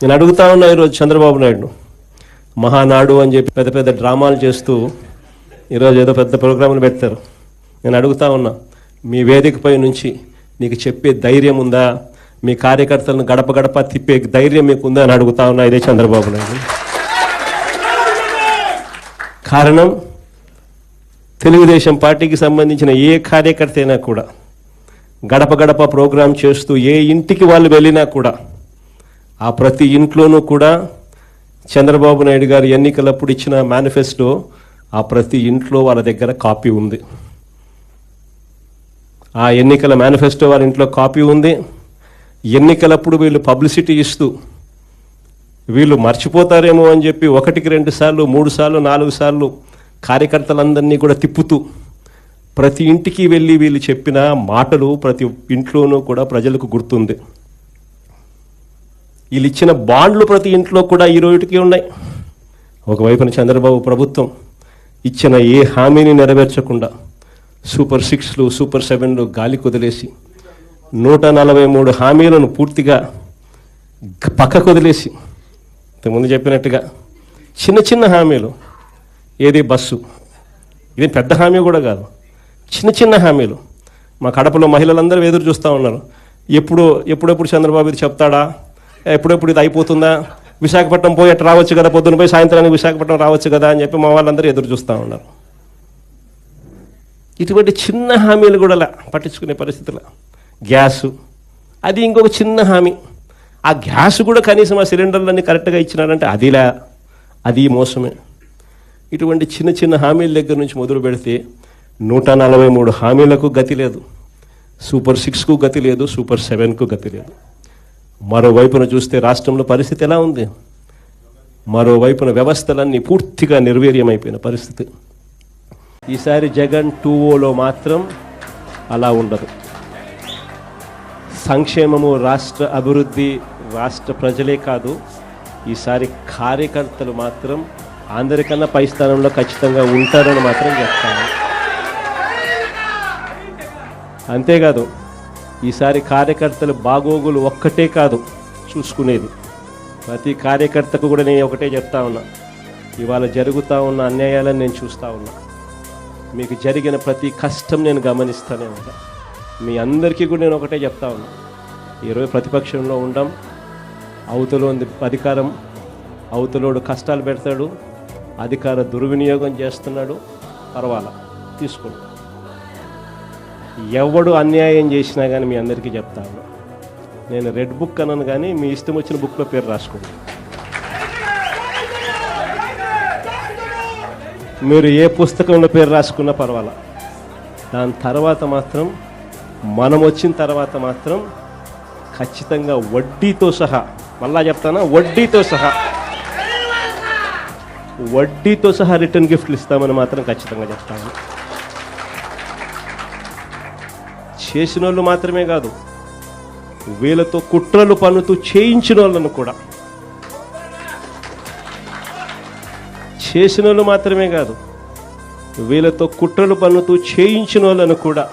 నేను అడుగుతా ఉన్నా ఈరోజు చంద్రబాబు నాయుడు. మహానాడు అని చెప్పి పెద్ద పెద్ద డ్రామాలు చేస్తూ ఈరోజు ఏదో పెద్ద ప్రోగ్రాములు పెడతారు నేను అడుగుతా ఉన్నా మీ వేదికపై నుంచి నీకు చెప్పే ధైర్యం ఉందా? మీ కార్యకర్తలను గడప గడప తిప్పే ధైర్యం మీకు ఉందా అని అడుగుతా ఉన్నా ఇదే చంద్రబాబు నాయుడు. కారణం తెలుగుదేశం పార్టీకి సంబంధించిన ఏ కార్యకర్త అయినా కూడా గడప గడప ప్రోగ్రాం చేస్తూ ఏ ఇంటికి వాళ్ళు వెళ్ళినా కూడా ఆ ప్రతి ఇంట్లోనూ కూడా చంద్రబాబు నాయుడు గారు ఎన్నికలప్పుడు ఇచ్చిన మేనిఫెస్టో ఆ ప్రతి ఇంట్లో వాళ్ళ దగ్గర కాపీ ఉంది. ఆ ఎన్నికల మేనిఫెస్టో వారి ఇంట్లో కాపీ ఉంది. ఎన్నికలప్పుడు వీళ్ళు పబ్లిసిటీ ఇస్తూ వీళ్ళు మర్చిపోతారేమో అని చెప్పి ఒకటికి రెండు సార్లు మూడు సార్లు నాలుగు సార్లు కార్యకర్తలందరినీ కూడా తిప్పుతూ ప్రతి ఇంటికి వెళ్ళి వీళ్ళు చెప్పిన మాటలు ప్రతి ఇంట్లోనూ కూడా ప్రజలకు గుర్తుంది. వీళ్ళు ఇచ్చిన బాండ్లు ప్రతి ఇంట్లో కూడా ఈ రోజుకి ఉన్నాయి. ఒకవైపున చంద్రబాబు ప్రభుత్వం ఇచ్చిన ఏ హామీని నెరవేర్చకుండా సూపర్ సిక్స్లు సూపర్ సెవెన్లు గాలి కుదిలేసి నూట నలభై మూడు హామీలను పూర్తిగా పక్క పక్కకు వదిలేసి ఇంతకుముందు చెప్పినట్టుగా చిన్న చిన్న హామీలు ఏది బస్సు ఇది పెద్ద హామీ కూడా కాదు. చిన్న చిన్న హామీలు. మా కడపలో మహిళలందరూ ఎదురు చూస్తూ ఉన్నారు. ఎప్పుడు ఎప్పుడెప్పుడు చంద్రబాబు ఇది చెప్తాడా? ఎప్పుడెప్పుడు ఇది అయిపోతుందా? విశాఖపట్నం పోయి అట్లా రావచ్చు కదా పొద్దున పోయి సాయంత్రానికి విశాఖపట్నం రావచ్చు కదా అని చెప్పి మా వాళ్ళందరూ ఎదురు చూస్తూ ఉన్నారు. ఇటువంటి చిన్న హామీలు కూడా పట్టించుకునే పరిస్థితుల. గ్యాసు. అది ఇంకొక చిన్న హామీ. ఆ గ్యాస్ కూడా కనీసం ఆ సిలిండర్లన్నీ కరెక్ట్గా ఇచ్చినారంటే అదిలా. అది మోసమే. ఇటువంటి చిన్న చిన్న హామీల దగ్గర నుంచి మొదలు పెడితే నూట నలభై మూడు హామీలకు గతి లేదు. సూపర్ సిక్స్కు గతి లేదు సూపర్ సెవెన్కు గతి లేదు. మరోవైపున చూస్తే రాష్ట్రంలో పరిస్థితి ఎలా ఉంది? మరోవైపున వ్యవస్థలన్నీ పూర్తిగా నిర్వీర్యమైపోయిన పరిస్థితి. ఈసారి జగన్ టూ ఓలో మాత్రం అలా ఉండదు. సంక్షేమము రాష్ట్ర అభివృద్ధి రాష్ట్ర ప్రజలే కాదు ఈసారి కార్యకర్తలు మాత్రం అందరికన్నా పై స్థానంలో ఖచ్చితంగా ఉంటారని మాత్రం చెప్తాను. అంతేకాదు ఈసారి కార్యకర్తలు బాగోగులు ఒక్కటే కాదు చూసుకునేది. ప్రతి కార్యకర్తకు కూడా నేను ఒకటే చెప్తా ఉన్నా. ఇవాళ జరుగుతూ ఉన్న అన్యాయాలను నేను చూస్తూ ఉన్నా. మీకు జరిగిన ప్రతి కష్టం నేను గమనిస్తానే ఉంటా. మీ అందరికీ కూడా నేను ఒకటే చెప్తా ఉన్నా. ఈరోజు ప్రతిపక్షంలో ఉండం. అవతల ఉంది అధికారం అవతలోడు కష్టాలు పెడతాడు. అధికార దుర్వినియోగం చేస్తున్నాడు. పర్వాలా? తీసుకోండి. ఎవడు అన్యాయం చేసినా కానీ మీ అందరికీ చెప్తాను నేను రెడ్ బుక్ అన్నాను కానీ మీ ఇష్టం వచ్చిన బుక్లో పేరు రాసుకోండి మీరు ఏ పుస్తకంలో పేరు రాసుకున్నా పర్వాలా. దాని తర్వాత మాత్రం మనం వచ్చిన తర్వాత మాత్రం ఖచ్చితంగా వడ్డీతో సహా మళ్ళా చెప్తానా? వడ్డీతో సహా. వడ్డీతో సహా రిటర్న్ గిఫ్ట్లు ఇస్తామని మాత్రం ఖచ్చితంగా చెప్తాను చేసిన వాళ్ళు మాత్రమే కాదు వీళ్ళతో కుట్రలు పన్నుతూ చేయించిన వాళ్ళను కూడా. చేసిన వాళ్ళు మాత్రమే కాదు వీళ్ళతో కుట్రలు పన్నుతూ చేయించిన వాళ్ళను కూడా.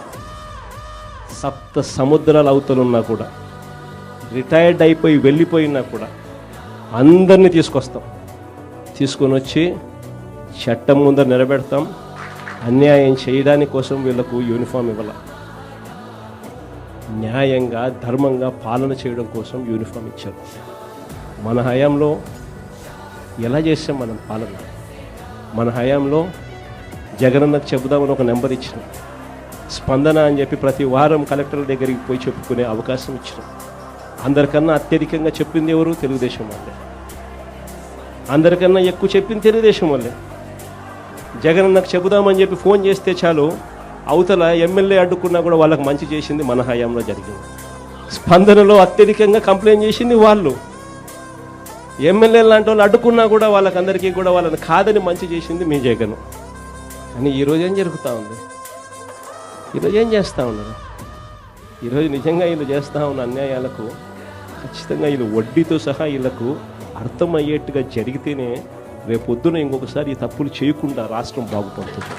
సప్త సముద్రాల అవతలున్నా కూడా రిటైర్డ్ అయిపోయి వెళ్ళిపోయినా కూడా అందరినీ తీసుకొస్తాం. తీసుకొని వచ్చి చట్టం ముందర నిలబెడతాం. అన్యాయం చేయడానికి కోసం వీళ్ళకు యూనిఫామ్ ఇవ్వాలి. న్యాయంగా ధర్మంగా పాలన చేయడం కోసం యూనిఫామ్ ఇచ్చారు. మన హయాంలో ఎలా చేసాం మనం పాలన? మన హయాంలో జగనన్నకు చెబుదామని ఒక నెంబర్ ఇచ్చిన. స్పందన అని చెప్పి ప్రతి వారం కలెక్టర్ దగ్గరికి పోయి చెప్పుకునే అవకాశం ఇచ్చిన. అందరికన్నా అత్యధికంగా చెప్పింది ఎవరు? తెలుగుదేశం వాళ్ళే. అందరికన్నా ఎక్కువ చెప్పింది తెలుగుదేశం వాళ్ళే. జగనన్నకు చెబుదామని చెప్పి ఫోన్ చేస్తే చాలు అవతల ఎమ్మెల్యే అడ్డుకున్నా కూడా వాళ్ళకి మంచి చేసింది మన హయాంలో జరిగింది. స్పందనలో అత్యధికంగా కంప్లైంట్ చేసింది వాళ్ళు. ఎమ్మెల్యే లాంటి వాళ్ళు అడ్డుకున్నా కూడా వాళ్ళకందరికీ కూడా వాళ్ళని కాదని మంచి చేసింది మీ జగన్. కానీ ఈరోజు ఏం జరుగుతూ ఉంది? ఈరోజు ఏం చేస్తూ ఉన్నారు? ఈరోజు నిజంగా వీళ్ళు చేస్తూ ఉన్న అన్యాయాలకు ఖచ్చితంగా వీళ్ళు వడ్డీతో సహా వీళ్ళకు అర్థమయ్యేట్టుగా జరిగితేనే రేపొద్దున ఇంకొకసారి ఈ తప్పులు చేయకుండా రాష్ట్రం బాగుపడుతుంది.